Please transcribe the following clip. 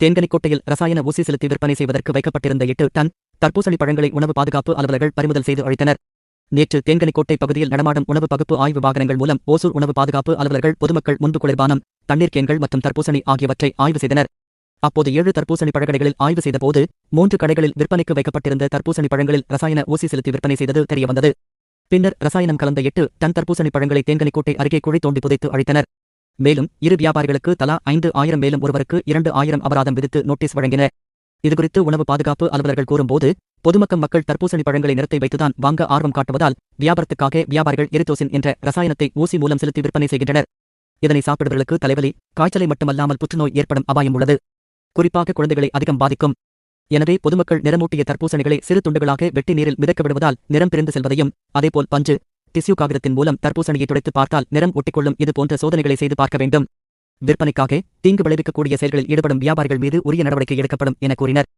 தேன்கனிக்கோட்டையில் ரசாயன ஊசி செலுத்தி விற்பனை செய்வதற்கு வைக்கப்பட்டிருந்த எட்டு டன் தர்பூசணி பழங்களை உணவு பாதுகாப்பு அலுவலர்கள் பறிமுதல் செய்து அழித்தனர் நேற்று தேன்கனிக்கோட்டை பகுதியில் நடமாடும் உணவு பகுப்பு ஆய்வு வாகனங்கள் மூலம் ஓசூர் உணவு பாதுகாப்பு அலுவலர்கள் பொதுமக்கள் முன்பு குளிர்பானம் தண்ணீர் கேன்கள் மற்றும் தர்பூசணி ஆகியவற்றை ஆய்வு செய்தனர். அப்போது ஏழு தர்பூசணி பழக்கடைகளில் ஆய்வு செய்தபோது மூன்று கடைகளில் விற்பனைக்கு வைக்கப்பட்டிருந்த தர்பூசணி பழங்களில் ரசாயன ஊசி செலுத்தி விற்பனை செய்தது தெரியவந்தது. பின்னர் ரசாயனம் கலந்த எட்டு டன் தர்பூசணி பழங்களை தேங்கனிக்கோட்டை அருகே குழி தோண்டி புதைத்து அழித்தனர். மேலும் இரு வியாபாரிகளுக்கு தலா ஐந்து ஆயிரம் மேலும் ஒருவருக்கு இரண்டு ஆயிரம் அபராதம் விதித்து நோட்டீஸ் வழங்கினர் இதுகுறித்து உணவு பாதுகாப்பு அலுவலர்கள் கூறும்போது பொதுமக்கள் மக்கள் தர்பூசணி பழங்களை நிறத்தை வைத்துதான் வாங்க ஆர்வம் காட்டுவதால் வியாபாரத்துக்காக வியாபாரிகள் எரித்தோசின் என்ற ரசாயனத்தை ஊசி மூலம் செலுத்தி விற்பனை செய்கின்றனர். இதனை சாப்பிடுவர்களுக்கு தலைவலி காய்ச்சலை மட்டுமல்லாமல் புற்றுநோய் ஏற்படும் அபாயம் உள்ளது. குறிப்பாக குழந்தைகளை அதிகம் பாதிக்கும். எனவே பொதுமக்கள் நிறமூட்டிய தர்பூசணிகளை சிறு துண்டுகளாக வெட்டி நீரில் மிதக்க விடுவதால் நிறம் பிரிந்து செல்வதையும் அதேபோல் பஞ்சு டிஸ்யூ காகிதத்தின் மூலம் தர்பூசணியை துடைத்து பார்த்தால் நிறம் ஒட்டிக்கொள்ளும் இது போன்ற சோதனைகளை செய்து பார்க்க வேண்டும். விற்பனைக்காக தீங்கு விளைவிக்கக்கூடிய செயல்களில் ஈடுபடும் வியாபாரிகள் மீது உரிய நடவடிக்கை எடுக்கப்படும் என கூறினர்.